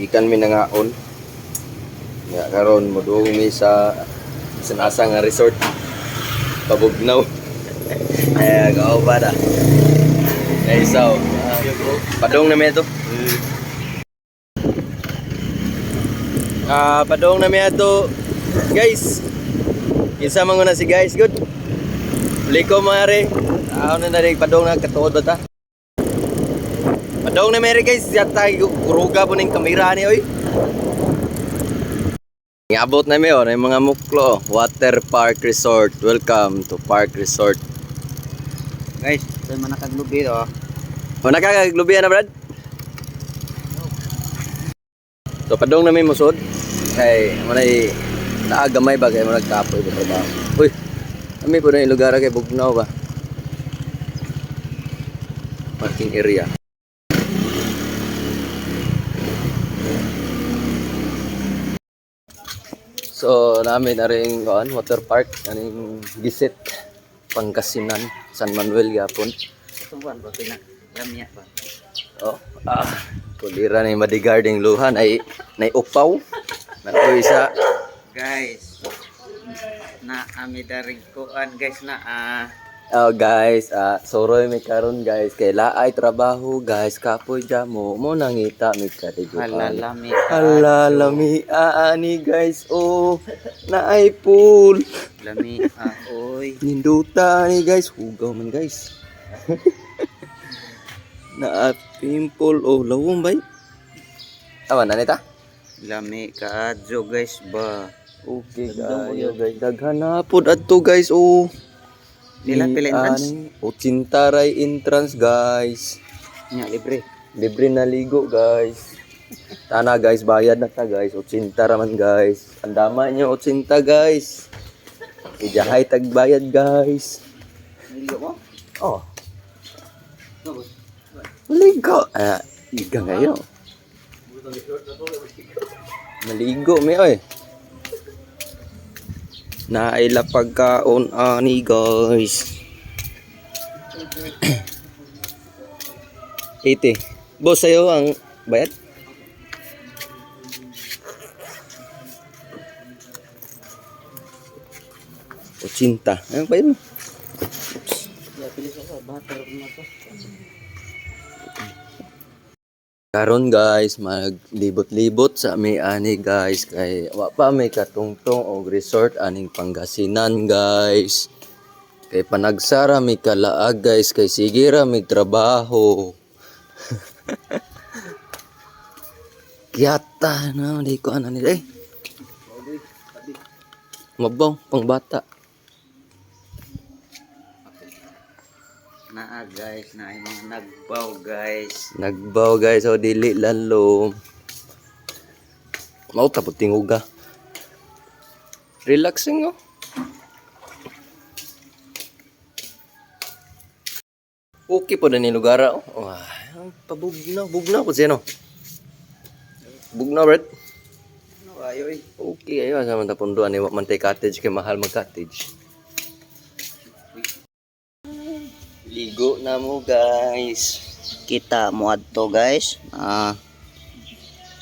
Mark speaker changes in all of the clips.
Speaker 1: Gikan mi nangaon. Nga karon moduong mi sa sanasa nga resort. Pabugnaw. Ay, gao ba da? Ay, so, padong na mi ito. Ah, padong na mi ito. Guys, kinsa man na si guys, good. Liko mare. Ako na na padong na katuod ba ta? Padong na mare guys, yata kuruga po ning kamera ni oy. Ngabot na mi oh, na yung mga muklo. Water Park Resort. Welcome to Park Resort.
Speaker 2: Guys, ito man nakaglubi oh.
Speaker 1: O nakakaglubihan na brad? So padong na may musod. Kay manay naagamay ba kay mo nagkapoy ba trabaho. Uy. Kami po na yung lugar kay Bugnaw ba? Parking area. So namin na rin kuan, water park aning Gisit Pangasinan San Manuel yapon.
Speaker 2: Ito ba ba pina? Lamya ba?
Speaker 1: Oh, ah, kulira yung madigarding luhan ay naiupaw. Naku isa.
Speaker 2: Guys, na ami daring kuan guys na ah
Speaker 1: Oh guys, ah, soroy may karon guys. Kay laay trabaho guys. Kapoy jamo mo nangita mi katiguan.
Speaker 2: halalami
Speaker 1: Halalami ani guys. Oh, naay pool.
Speaker 2: lami oy.
Speaker 1: Ninduta ni guys. Hugaw man guys. na pimple oh lawom bay. Awan na nita?
Speaker 2: Lami kaadyo guys ba.
Speaker 1: Okay kayo guys. Daghan na pod adto guys. Oh.
Speaker 2: Pila pila entrance?
Speaker 1: O cintaray entrance guys.
Speaker 2: Nya libre.
Speaker 1: Libre na ligo guys. Tana guys, bayad na ta guys. O cinta raman guys. Andama nyo o cinta guys. Ijahay tagbayad guys.
Speaker 2: Niligo mo?
Speaker 1: Oh. Maligo. Ah, iga ngayon. Maligo mi oy. Naila pagkaon ani guys. 80. Boss sa'yo ang bayad? Ochinta. Ano bayad mo?
Speaker 2: Ya pili sa bater mo to.
Speaker 1: Karon guys, maglibot-libot sa may ani guys kay wa pa may katungtong og resort aning Pangasinan guys. Kay panagsara may kalaag guys kay sige ra may trabaho. Kiyata na di ko ana nila eh. Mabaw pang
Speaker 2: guys, na mga nagbaw guys.
Speaker 1: Nagbaw guys o dili lalo. Mao ta pud tinguga. Relaxing oh. Okay po na ni lugar oh. Wah, pabugnaw, bugnaw po siya no. Bugnaw red.
Speaker 2: Ano ayo eh.
Speaker 1: Okay ayo sa man ta punduan ni wa man tay cottage kay mahal mag cottage. Ligo na mo guys.
Speaker 2: Kita mo adto guys. Ah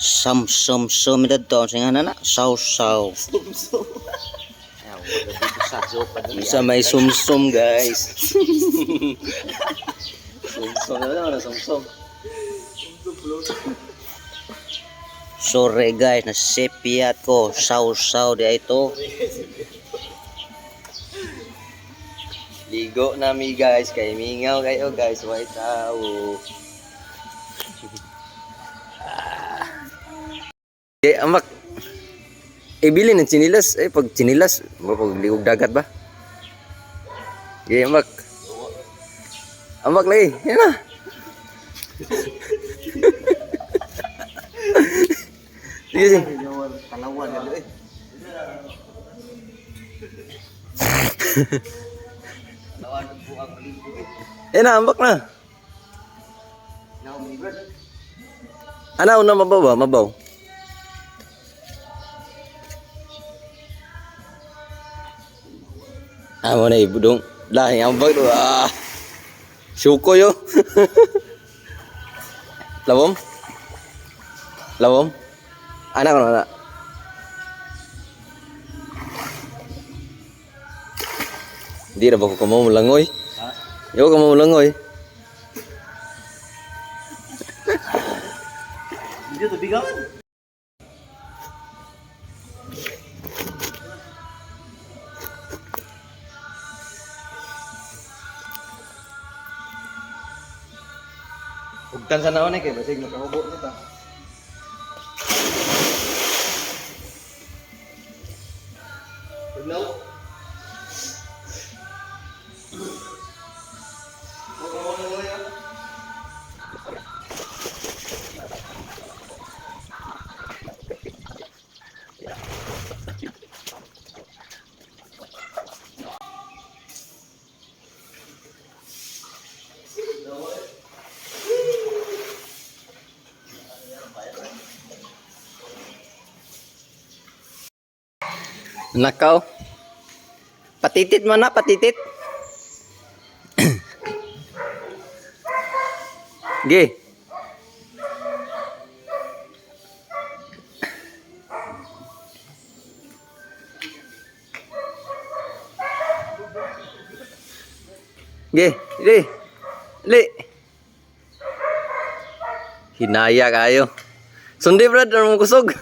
Speaker 2: sam sam sam dito singa na na saw saw.
Speaker 1: Isa may sumsum guys. sumsum na naman sumsum.
Speaker 2: Sorry guys, nasipiat ko. Saw-saw di ito.
Speaker 1: Ligo nami guys kay mingaw kayo guys way tao. Eh amak Ibili ng chinilas eh pag chinilas pag liog dagat ba? Eh amak Amak lagi, yan na. Sige, sige.
Speaker 2: Kalawan na eh.
Speaker 1: Yan na, ambak na. Ano, una mabaw ba? Mabaw. Ah, mo na ibudong. Lahi, ambak do. Ah. Suko yo. Labom? Lawom? Anak ko na. Hindi na ba ko kamamulangoy? Hindi ko kamamulangoy.
Speaker 2: Hindi to bigaw.
Speaker 1: Ugtan sa naon eh, kay basig nakahubo nito. Nakaw. Patitit mo na, patitit. Ge. Ge, li. Li. Hinaya kayo. Sundi brad, ano mo kusog?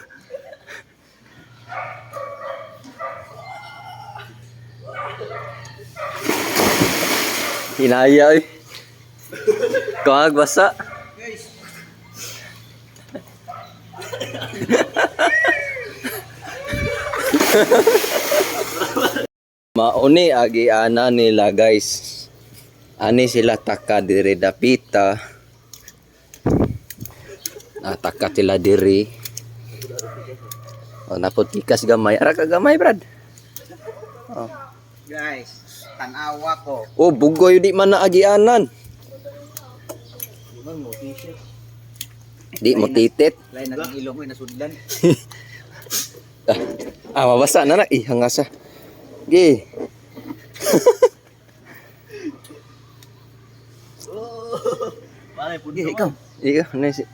Speaker 1: Hinaya eh. Kawag basa. Mauni agi ana nila guys. Ani sila taka diri dapita. Nataka sila diri. O naputikas gamay. Ara ka gamay brad. Oh.
Speaker 2: Guys, tanawa ko.
Speaker 1: Oh, bugoy di man na agianan.
Speaker 2: Ibang mo t-shirt.
Speaker 1: Di mo titit.
Speaker 2: Lain na ilong ko nasudlan.
Speaker 1: Ah, mabasa na na. Eh, hangasa. Gi.
Speaker 2: Pare pud ikaw.
Speaker 1: Ika, ano si...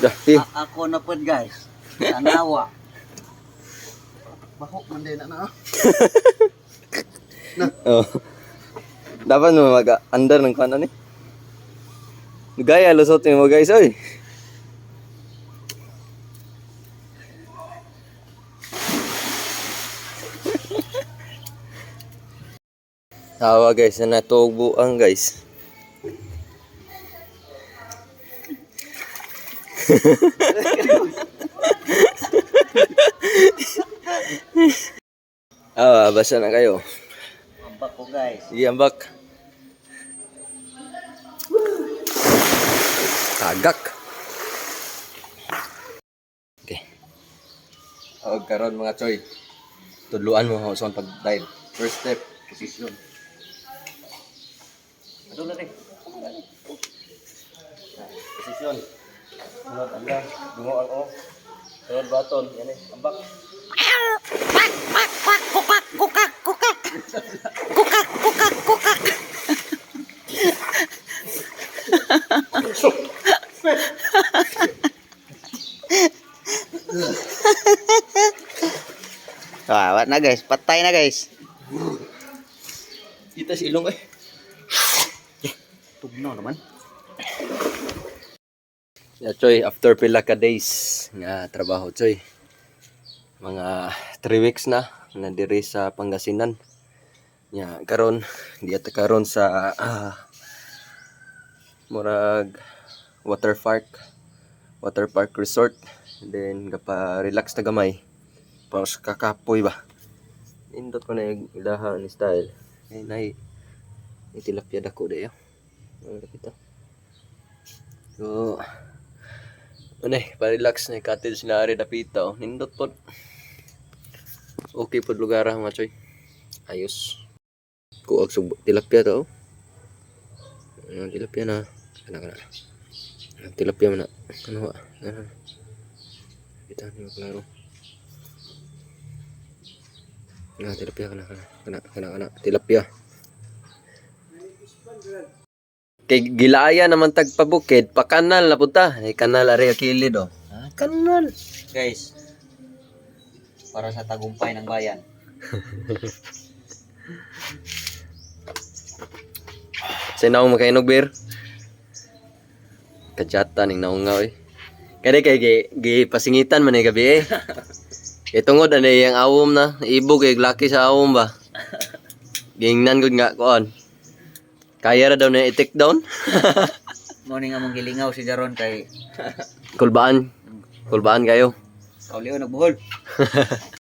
Speaker 1: Dah,
Speaker 2: ako na pod guys. Tanawa. Bahok man din na.
Speaker 1: Oh. Dapat mo mag-under ng kanan eh. Gaya, lusot mo guys, oy. Tawa guys, na natubuan guys. Ah, basa na kayo.
Speaker 2: Ambak ko guys.
Speaker 1: Sige, ambak. Tagak. Okay. Huwag karon mga choy. Tudluan mo ako sa pag-dive. First step, position. Ano na rin? Position. Sunod, anda. Dungo ang o. Sunod baton. Yan eh, ambak.
Speaker 2: Ah, wat na guys. Patay na guys.
Speaker 1: Kita si ilong eh.
Speaker 2: Tugnaw naman.
Speaker 1: Ya choy, after pila ka days nga trabaho choy. Mga 3 weeks na na diri sa Pangasinan. Ya karon di ata karon sa ah, murag water park water park resort. Then gapa relax ta gamay. Paus kakapoy ba? Indot ko na yung ilaha ni style. Ay nay. Itilapya dako dayo ano kita so ano eh, pa-relax na yung cottage na ari dapita oh. Nindot po. Okay po lugar ah, mga choy. Ayos. Kuwag sub tilapia to. oh. Ano tilapia na. Kana kana. Ano, Tilapia man na. Ano ba? Ano? Kita niyo klaro. Na tilapia kana kana kana kana kana tilapia. Kay gilaya naman tagpabukid, pa kanal na puta. Ay kanal ari kilid oh. Ah, kanal.
Speaker 2: Guys, para sa tagumpay ng bayan.
Speaker 1: Sinaw makainog beer. Kadyata ning naungaw eh. Kaya kay gi, gi pasingitan man eh gabi eh. Kay tungod ano yung awom na. Ibog kay laki sa awom ba. Gingnan gud nga kuan. Kaya ra daw na i-take down.
Speaker 2: Morning among gilingaw si Jaron kay
Speaker 1: Kulbaan. Kulbaan kayo.
Speaker 2: Kauliw nagbuhol.